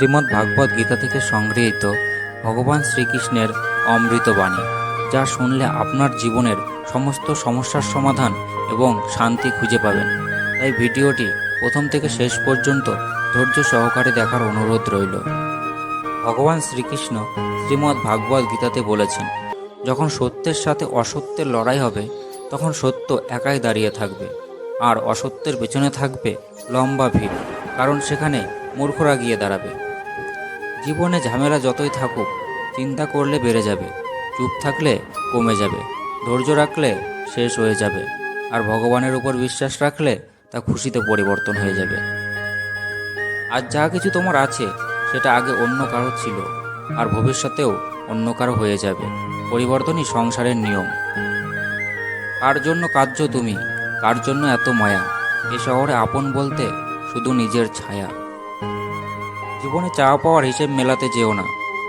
শ্রীমদ্ ভাগবত গীতা থেকে সংগৃহীত ভগবান শ্রীকৃষ্ণের অমৃত বাণী, যা শুনলে আপনার জীবনের সমস্ত সমস্যার সমাধান এবং শান্তি খুঁজে পাবেন। তাই ভিডিওটি প্রথম থেকে শেষ পর্যন্ত ধৈর্য সহকারে দেখার অনুরোধ রইল। ভগবান শ্রীকৃষ্ণ শ্রীমদ্ ভাগবত গীতাতে বলেছেন, যখন সত্যের সাথে অসত্যের লড়াই হবে, তখন সত্য একাই দাঁড়িয়ে থাকবে, আর অসত্যের পেছনে থাকবে লম্বা ভিড়, কারণ সেখানে মূর্খরা গিয়ে দাঁড়াবে। জীবনে ঝামেলা যতই থাকুক, চিন্তা করলে বেড়ে যাবে, চুপ থাকলে কমে যাবে, ধৈর্য রাখলে শেষ হয়ে যাবে, আর ভগবানের উপর বিশ্বাস রাখলে তা খুশিতে পরিবর্তন হয়ে যাবে। আর যা কিছু তোমার আছে, সেটা আগে অন্য কারও ছিল, আর ভবিষ্যতেও অন্য কারও হয়ে যাবে, পরিবর্তনই সংসারের নিয়ম। কার জন্য কার্য তুমি? কার জন্য এত মায়া? এ শহরে আপন বলতে শুধু নিজের ছায়া। জীবনে চাওয়া পাওয়ার হিসেব মেলাতে যেও না।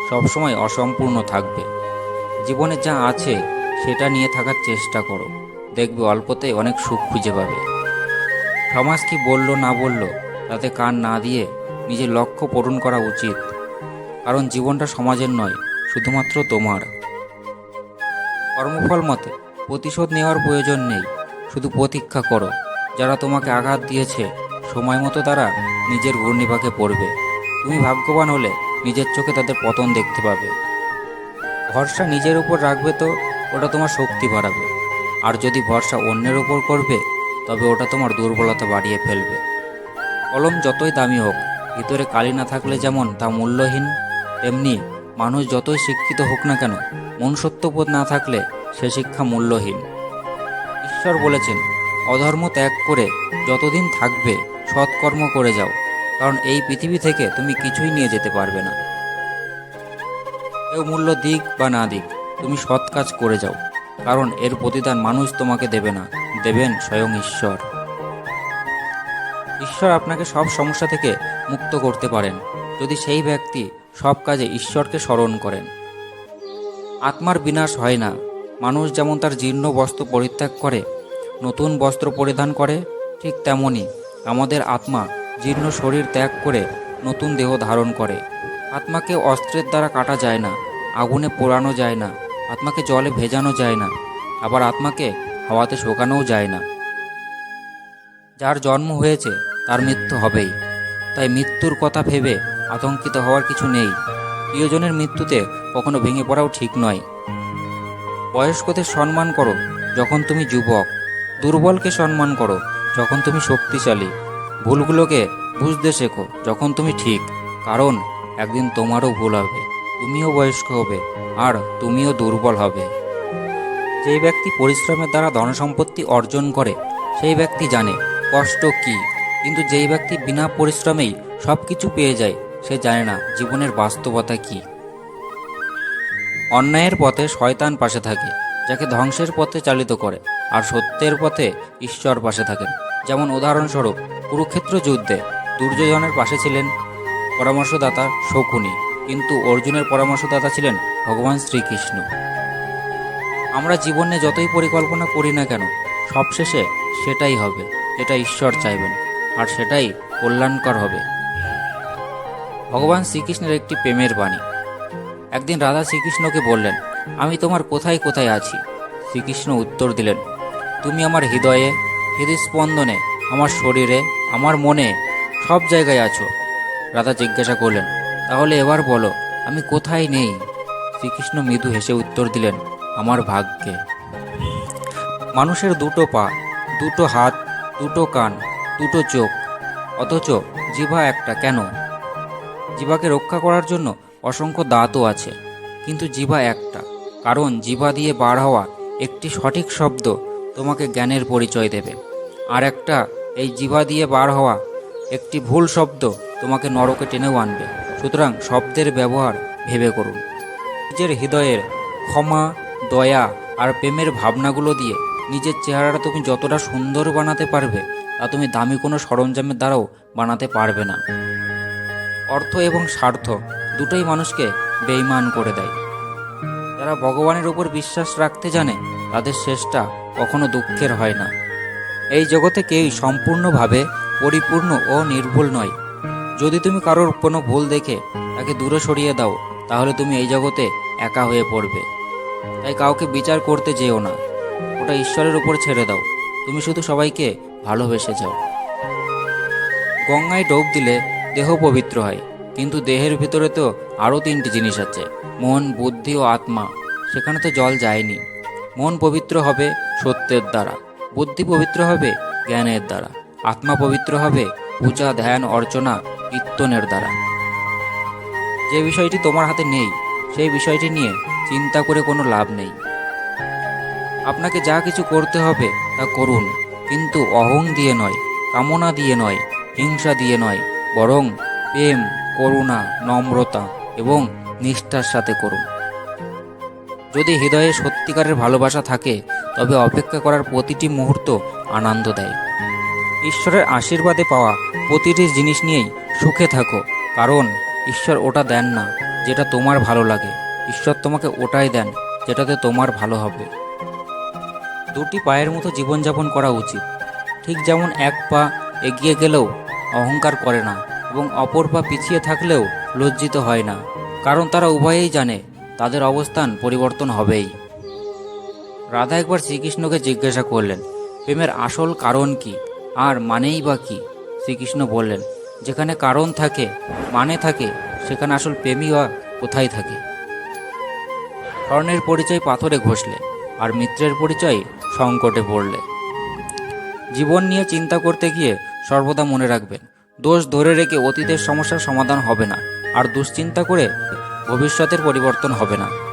সবসময় অসম্পূর্ণ থাকবে। জীবনে যা আছে, সেটা নিয়ে থাকার চেষ্টা করো। দেখবে অল্পতে অনেক সুখ খুঁজে পাবে। সমাজ কি বলল না বলল, তাতে কান না দিয়ে নিজের লক্ষ্য পূরণ করা উচিত। কারণ জীবনটা সমাজের নয়, শুধুমাত্র তোমার। কর্মফল মতে, প্রতিশোধ নেওয়ার প্রয়োজন নেই। শুধু প্রতীক্ষা করো। যারা তোমাকে আঘাত দিয়েছে, সময় মতো তারা নিজের ঘূর্ণিপাকে পড়বে। তুমি ভাগ্যবান হলে নিজের চোখে তাদের পতন দেখতে পাবে। ভরসা নিজের উপর রাখবে তো ওটা তোমার শক্তি বাড়াবে। আর যদি ভরসা অন্যের উপর করবে, তবে ওটা তোমার দুর্বলতা বাড়িয়ে ফেলবে। কলম যতই দামি হোক, ভিতরে কালি না থাকলে যেমন তা মূল্যহীন, তেমনি মানুষ যতই শিক্ষিত হোক না কেন মনুষ্যত্ববোধ না থাকলে সে শিক্ষা মূল্যহীন। ঈশ্বর বলেছেন, অধর্ম ত্যাগ করে যতদিন থাকবে, সৎকর্ম করে যাও। কারণ এই পৃথিবী থেকে তুমি কিছুই নিয়ে যেতে পারবে না। কেউ মূল্য দিক বা না দিক, তুমি সৎ কাজ করে যাও, কারণ এর প্রতিদান মানুষ তোমাকে দেবে না, দেবেন স্বয়ং ঈশ্বর। ঈশ্বর আপনাকে সব সমস্যা থেকে মুক্ত করতে পারেন, যদি সেই ব্যক্তি সব কাজে ঈশ্বরকে স্মরণ করেন। আত্মার বিনাশ হয় না, মানুষ যেমন তার জীর্ণ বস্ত্র পরিত্যাগ করে, নতুন বস্ত্র পরিধান করে, ঠিক তেমনই আমাদের আত্মা জীর্ণ শরীর ত্যাগ করে নতুন দেহ ধারণ করে। আত্মাকে অস্ত্রের দ্বারা কাটা যায় না, আগুনে পোড়ানো যায় না, আত্মাকে জলে ভেজানো যায় না, আবার আত্মাকে হাওয়াতে শোকানোও যায় না। যার জন্ম হয়েছে, তার মৃত্যু হবেই। তাই মৃত্যুর কথা ভেবে আতঙ্কিত হওয়ার কিছু নেই। প্রিয়জনের মৃত্যুতে কখনো ভেঙে পড়াও ঠিক নয়। বয়স্কদের সম্মান করো যখন তুমি যুবক। দুর্বলকে সম্মান করো যখন তুমি শক্তিশালী। ভুলগুলোকে বুঝতে শেখো যখন তুমি ঠিক, কারণ একদিন তোমারও ভুল হবে, তুমিও বয়স্ক হবে, আর তুমিও দুর্বল হবে। যেই ব্যক্তি পরিশ্রমের দ্বারা ধনসম্পত্তি অর্জন করে, সেই ব্যক্তি জানে কষ্ট কি, কিন্তু যেই ব্যক্তি বিনা পরিশ্রমেই সব কিছু পেয়ে যায়, সে জানে না জীবনের বাস্তবতা কি। অন্যায়ের পথে শয়তান পাশে থাকে, যাকে ধ্বংসের পথে চালিত করে। আর সত্যের পথে ঈশ্বর পাশে থাকেন। যেমন উদাহরণস্বরূপ, কুরুক্ষেত্র যুদ্ধে দুর্যোধনের পাশে ছিলেন পরামর্শদাতা শকুনি, কিন্তু অর্জুনের পরামর্শদাতা ছিলেন ভগবান শ্রীকৃষ্ণ। আমরা জীবনে যতই পরিকল্পনা করি না কেন, সবশেষে সেটাই হবে, যেটা ঈশ্বর চাইবেন, আর সেটাই কল্যাণকর হবে। ভগবান শ্রীকৃষ্ণের একটি প্রেমের বাণী। একদিন রাধা শ্রীকৃষ্ণকে বললেন, আমি তোমার কোথায় কোথায় আছি? শ্রীকৃষ্ণ উত্তর দিলেন তুমি আমার হৃদয়ে, হৃদস্পন্দনে, আমার শরীরে, আমার মনে সব জায়গায় আছো। রাধা জিজ্ঞাসা করলেন, তাহলে এবার বলো, আমি কোথায় নেই? শ্রীকৃষ্ণ মৃদু হেসে উত্তর দিলেন, আমার ভাগ্যে। মানুষের দুটো পা, দুটো হাত, দুটো কান, দুটো চোখ, অথচ জিভা একটা কেন? জিভাকে রক্ষা করার জন্য অসংখ্য দাঁতও আছে, কিন্তু জিভা একটা, কারণ জিভা দিয়ে বার হওয়া একটি সঠিক শব্দ তোমাকে জ্ঞানের পরিচয় দেবে। আর একটা, এই জিভা দিয়ে বার হওয়া একটি ভুল শব্দ তোমাকে নরকে টেনেও আনবে। সুতরাং শব্দের ব্যবহার ভেবে করুন। নিজের হৃদয়ের ক্ষমা, দয়া আর প্রেমের ভাবনাগুলো দিয়ে নিজের চেহারাটা তুমি যতটা সুন্দর বানাতে পারবে, তা তুমি দামি কোনো সরঞ্জামের দ্বারাও বানাতে পারবে না। অর্থ এবং স্বার্থ দুটোই মানুষকে বেইমান করে দেয়। যারা ভগবানের উপর বিশ্বাস রাখতে জানে, তাদের শেষটা কখনো দুঃখের হয় না। এই জগতে কেউই সম্পূর্ণভাবে পরিপূর্ণ ও নির্ভুল নয়। যদি তুমি কারোর কোনো ভুল দেখে তাকে দূরে সরিয়ে দাও, তাহলে তুমি এই জগতে একা হয়ে পড়বে। তাই কাউকে বিচার করতে যেও না। ওটা ঈশ্বরের উপর ছেড়ে দাও। তুমি শুধু সবাইকে ভালোবেসে যাও। গঙ্গায় ডোব দিলে দেহ পবিত্র হয়, কিন্তু দেহের ভিতরে তো আরও তিনটি জিনিস আছে, মন, বুদ্ধি ও আত্মা। সেখানে তো জল যায়নি। মন পবিত্র হবে সত্যের দ্বারা, বুদ্ধি পবিত্র হবে জ্ঞানের দ্বারা, আত্মা পবিত্র হবে পূজা, ধ্যান, অর্চনা, কীর্তনের দ্বারা। যে বিষয়টি তোমার হাতে নেই, সেই বিষয়টি নিয়ে চিন্তা করে কোনো লাভ নেই। আপনাকে যা কিছু করতে হবে তা করুন, কিন্তু অহং দিয়ে নয়, কামনা দিয়ে নয়, হিংসা দিয়ে নয়, বরং প্রেম, করুণা, নম্রতা এবং নিষ্ঠার সাথে করুন। যদি হৃদয়ে সত্যিকারের ভালোবাসা থাকে, তবে অপেক্ষা করার প্রতিটি মুহূর্ত আনন্দ দেয়। ঈশ্বরের আশীর্বাদে পাওয়া প্রতিটি জিনিস নিয়েই সুখে থাকো, কারণ ঈশ্বর ওটা দেন না যেটা তোমার ভালো লাগে। ঈশ্বর তোমাকে ওটাই দেন যেটাতে তোমার ভালো হবে। দুটি পায়ের মতো জীবনযাপন করা উচিত। ঠিক যেমন এক পা এগিয়ে গেলেও অহংকার করে না এবং অপর পা পিছিয়ে থাকলেও লজ্জিত হয় না, কারণ তারা উভয়েই জানে তাদের অবস্থান পরিবর্তন হবেই। রাধা একবার শ্রীকৃষ্ণকে জিজ্ঞাসা করলেন, প্রেমের আসল কারণ কি? আর মানেই বা কি? শ্রীকৃষ্ণ বললেন, যেখানে কারণ থাকে মানে থাকে, সেখানে আসল প্রেমই বা কোথায় থাকে? স্বর্ণের পরিচয় পাথরে ঘষলে, আর মিত্রের পরিচয় সংকটে পড়লে। জীবন নিয়ে চিন্তা করতে গিয়ে সর্বদা মনে রাখবেন, দোষ ধরে রেখে অতীতের সমস্যার সমাধান হবে না, আর দুশ্চিন্তা করে ভবিষ্যতের পরিবর্তন হবে না।